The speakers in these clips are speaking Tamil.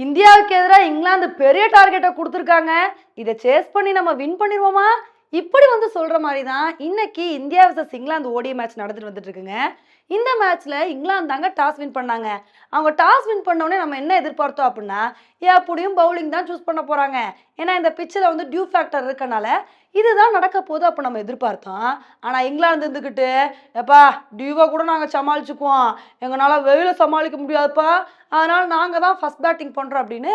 இந்தியாவுக்கு எதிராக இங்கிலாந்து பெரிய டார்கெட்டை கொடுத்துருக்காங்க. இதை சேஸ் பண்ணி நம்ம வின் பண்ணிடுவோமா இப்படி வந்து சொல்கிற மாதிரி தான் இன்னைக்கு இந்தியா vs இங்கிலாந்து ஓடிய மேட்ச் நடந்துட்டு வந்துட்டு இருக்குங்க இந்த மேட்ச்சில் இங்கிலாந்து தாங்க டாஸ் வின் பண்ணாங்க. அவங்க டாஸ் வின் பண்ணோடனே நம்ம என்ன எதிர்பார்த்தோம் அப்படின்னா எப்படியும் பவுலிங் தான் சூஸ் பண்ண போகிறாங்க ஏன்னா இந்த பிச்சில் வந்து டியூ ஃபேக்டர் இருக்கனால இதுதான் நடக்க போகுது அப்போ நம்ம எதிர்பார்த்தோம். ஆனால் இங்கிலாந்து இருந்துக்கிட்டு எப்பா டியூவை கூட நாங்கள் சமாளிச்சுக்குவோம். எங்களால் வெயில சமாளிக்க முடியாதுப்பா. அதனால் நாங்கள் தான் ஃபஸ்ட் பேட்டிங் பண்ணுறோம் அப்படின்னு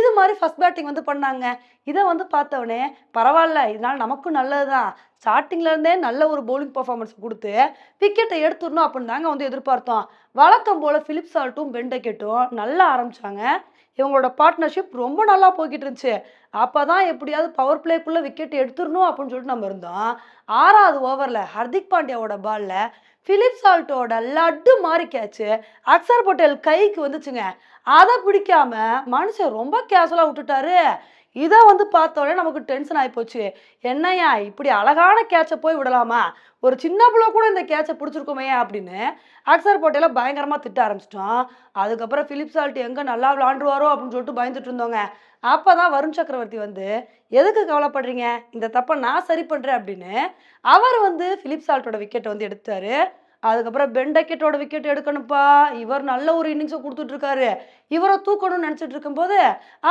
இது மாதிரி ஃபஸ்ட் பேட்டிங் வந்து பண்ணாங்க. இதை வந்து பார்த்தவொடனே பரவாயில்ல இதனால் நமக்கும் நல்லது தான் ஸ்டார்டிங்லேருந்தே நல்ல ஒரு பவுலிங் பர்ஃபார்மன்ஸ் கொடுத்து விக்கெட்டை எடுத்துடணும் அப்படின்னு தாங்க வந்து எதிர்பார்த்தோம். வழக்கம் போல் ஃபிலிப் சால்ட்டும் பெண்டக்கெட்டும் நல்லா ஆரம்பிச்சாங்க. இவங்களோட பார்ட்னர்ஷிப் ரொம்ப நல்லா போய்கிட்டு இருந்துச்சு. அப்போ தான் எப்படியாவது பவர் பிளேக்குள்ளே விக்கெட் எடுத்துடணும் அப்படின்னு சொல்லிட்டு நம்ம இருந்தோம். ஆறாவது ஓவரில் ஹர்திக் பாண்டியாவோட பாலில் ஃபிலிப் சால்ட்டோட லட்டு மாறி கேட்ச்சு அக்சர் பட்டேல் கைக்கு வந்துச்சுங்க. அதை பிடிக்காம மனுஷன் ரொம்ப கேஷுவலாக விட்டுட்டாரு. இதை வந்து பார்த்தோன்னே நமக்கு டென்ஷன் ஆகிப்போச்சு என்னய்யா இப்படி அழகான கேட்சை போய் விடலாமா? ஒரு சின்ன பிள்ளை கூட இந்த கேட்சை பிடிச்சிருக்குமே அப்படின்னு அக்சர் போட்டையில் பயங்கரமாக திட்ட ஆரம்பிச்சிட்டோம் அதுக்கப்புறம் ஃபிலிப் சால்ட் எங்கே நல்லா விளாண்டுருவாரோ அப்படின்னு சொல்லிட்டு பயந்துட்டு இருந்தோங்க அப்போ தான் வருண் சக்கரவர்த்தி வந்து எதுக்கு கவலைப்படுறீங்க? இந்த தப்பை நான் சரி பண்ணுறேன் அப்படின்னு. அவர் வந்து ஃபிலிப் சால்ட்டோட விக்கெட்டை வந்து எடுத்தார் அதுக்கப்புறம் பெண்டக்கெட்டோட விக்கெட் எடுக்கணும்ப்பா. இவர் நல்ல ஒரு இன்னிங்ஸை கொடுத்துட்டு இருக்காரு இவரை தூக்கணும்னு நினச்சிட்டு இருக்கும்போது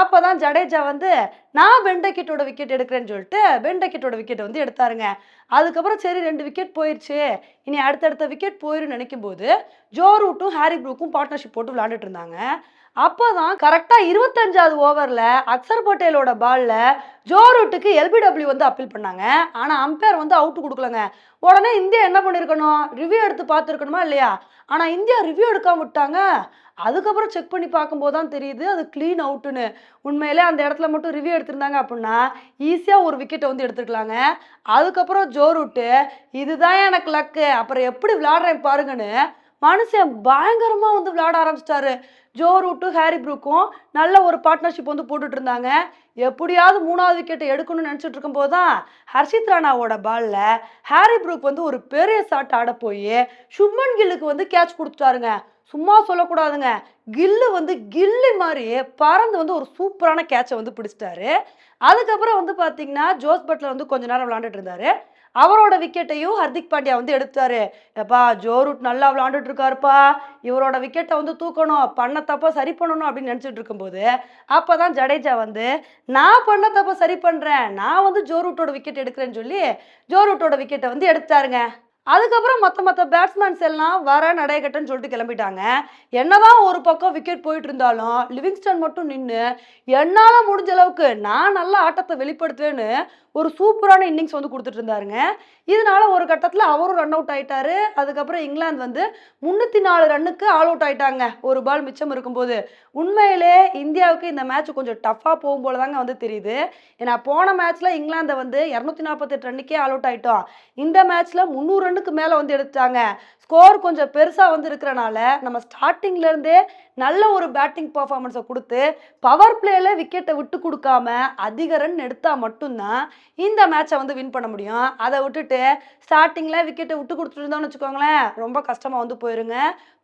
அப்போ தான் ஜடேஜா வந்து நான் பெண்டக்கெட்டோட விக்கெட் எடுக்கிறேன்னு சொல்லிட்டு பெண்டக்கெட்டோட விக்கெட்டை வந்து எடுத்தாருங்க. அதுக்கப்புறம் சரி ரெண்டு விக்கெட் போயிடுச்சு இனி அடுத்தடுத்த விக்கெட் போயிடும் நினைக்கும் போது ஜோ ரூட்டும் ஹாரி ப்ரூக்கும் பார்ட்னர்ஷிப் போட்டு விளாண்டுட்டு இருந்தாங்க. அப்போ தான் கரெக்டாக இருபத்தஞ்சாவது ஓவரில் அக்சர் பட்டேலோட பாலில் ஜோ ரூட்டுக்கு எல்பிடபிள்யூ வந்து அப்பீல் பண்ணாங்க. ஆனால் அம்பையர் வந்து அவுட்டு கொடுக்கலங்க. உடனே இந்தியா என்ன பண்ணியிருக்கணும் ரிவ்யூ எடுத்து பார்த்துருக்கணுமா இல்லையா? ஆனால் இந்தியா ரிவ்யூ எடுக்காம விட்டாங்க. அதுக்கப்புறம் செக் பண்ணி பார்க்கும்போது தான் தெரியுது அது க்ளீன் அவுட்டுன்னு உண்மையிலே அந்த இடத்துல மட்டும் ரிவ்யூ எடுத்திருந்தாங்க அப்படின்னா ஈஸியாக ஒரு விக்கெட்டை வந்து எடுத்துருக்கலாங்க. அதுக்கப்புறம் ஜோ ரூட்டு இதுதான் எனக்கு லக்கு அப்புறம் எப்படி விளாடுறேன் பாருங்கன்னு மனுஷன் பயங்கரமாக வந்து விளையாட ஆரம்பிச்சிட்டாரு. ஜோ ரூட்டு ஹாரி ப்ரூக்கும் நல்ல ஒரு பார்ட்னர்ஷிப் வந்து போட்டுட்டு இருந்தாங்க. எப்படியாவது மூணாவது விக்கெட்டை எடுக்கணும்னு நினச்சிட்டு இருக்கும்போது தான் ஹர்ஷித் ராணாவோட பாலில் ஹாரி ப்ரூக் வந்து ஒரு பெரிய ஷாட் ஆட போய் சுப்மன் கில்லுக்கு வந்து கேட்ச் கொடுத்துட்டாருங்க. சும்மா சொல்லக்கூடாதுங்க. கில்லு வந்து கில்லி மாதிரி பறந்து வந்து ஒரு சூப்பரான கேட்சை வந்து பிடிச்சிட்டாரு. அதுக்கப்புறம் வந்து பார்த்தீங்கன்னா ஜோஸ் பட்லர் வந்து கொஞ்ச நேரம் விளாண்டுட்டு இருந்தாரு. அவரோட விக்கெட்டையும் ஹர்திக் பாண்டியா வந்து எடுத்தாரு. எப்பா ஜோ ரூட் நல்லா விளாண்டுட்டு இருக்காருப்பா இவரோட விக்கெட்டை வந்து தூக்கணும் பண்ண தப்ப சரி பண்ணணும் அப்படின்னு நினச்சிட்டு இருக்கும்போது அப்போ தான் ஜடேஜா வந்து நான் பண்ண தப்பை சரி பண்ணுறேன் நான் வந்து ஜோ ரூட்டோட விக்கெட் எடுக்கிறேன்னு சொல்லி ஜோ ரூட்டோட விக்கெட்டை வந்து எடுத்தாருங்க. அதுக்கப்புறம் மற்ற மற்ற பேட்ஸ்மேன்ஸ் எல்லாம் வர நடைகட்டன்னு சொல்லிட்டு கிளம்பிட்டாங்க. என்னதான் ஒரு பக்கம் விக்கெட் போயிட்டு இருந்தாலும் லிவிங்ஸ்டன் மட்டும் நின்று என்னால் முடிஞ்ச அளவுக்கு நான் நல்ல ஆட்டத்தை வெளிப்படுத்துவேன்னு ஒரு சூப்பரான இன்னிங்ஸ் வந்து கொடுத்துட்டு இருந்தாருங்க. இதனால ஒரு கட்டத்தில் அவரும் ரன் அவுட் ஆயிட்டாரு. அதுக்கப்புறம் இங்கிலாந்து வந்து முந்நூற்றி நாலு ரன்னுக்கு ஆல் அவுட் ஆயிட்டாங்க. ஒரு பால் மிச்சம் இருக்கும்போது. உண்மையிலே இந்தியாவுக்கு இந்த மேட்ச் கொஞ்சம் டஃப்பாக போகும் தாங்க வந்து தெரியுது. ஏன்னா போன மேட்ச்சில் இங்கிலாந்தை வந்து இரநூத்தி நாற்பத்தெட்டு ரன்னுக்கே ஆல் அவுட் ஆயிட்டோம். இந்த மேட்ச்சில் முந்நூறு ரன்னுக்கு மேலே வந்து எடுத்தாங்க ஸ்கோர் கொஞ்சம் பெருசாக வந்து இருக்கிறனால நம்ம ஸ்டார்டிங்லேருந்தே நல்ல ஒரு பேட்டிங் பர்ஃபார்மன்ஸை கொடுத்து பவர் பிளேயில் விக்கெட்டை விட்டு கொடுக்காம அதிக ரன் எடுத்தால் மட்டும்தான் இந்த மேட்சை வந்து வின் பண்ண முடியும். அதை விட்டுட்டு ஸ்டார்டிங்கில் விக்கெட்டை விட்டு கொடுத்துட்டுருந்தோன்னு வச்சுக்கோங்களேன் ரொம்ப கஷ்டமாக வந்து போயிருங்க.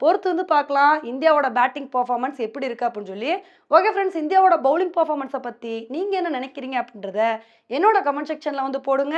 பொறுத்து வந்து பார்க்கலாம் இந்தியாவோட பேட்டிங் பர்ஃபார்மன்ஸ் எப்படி இருக்குது அப்படின்னு சொல்லி. ஓகே ஃப்ரெண்ட்ஸ் இந்தியாவோட பவுலிங் பர்ஃபார்மன்ஸை பற்றி நீங்கள் என்ன நினைக்கிறீங்க அப்படின்றத என்னோட கமெண்ட் செக்ஷனில் வந்து போடுங்க.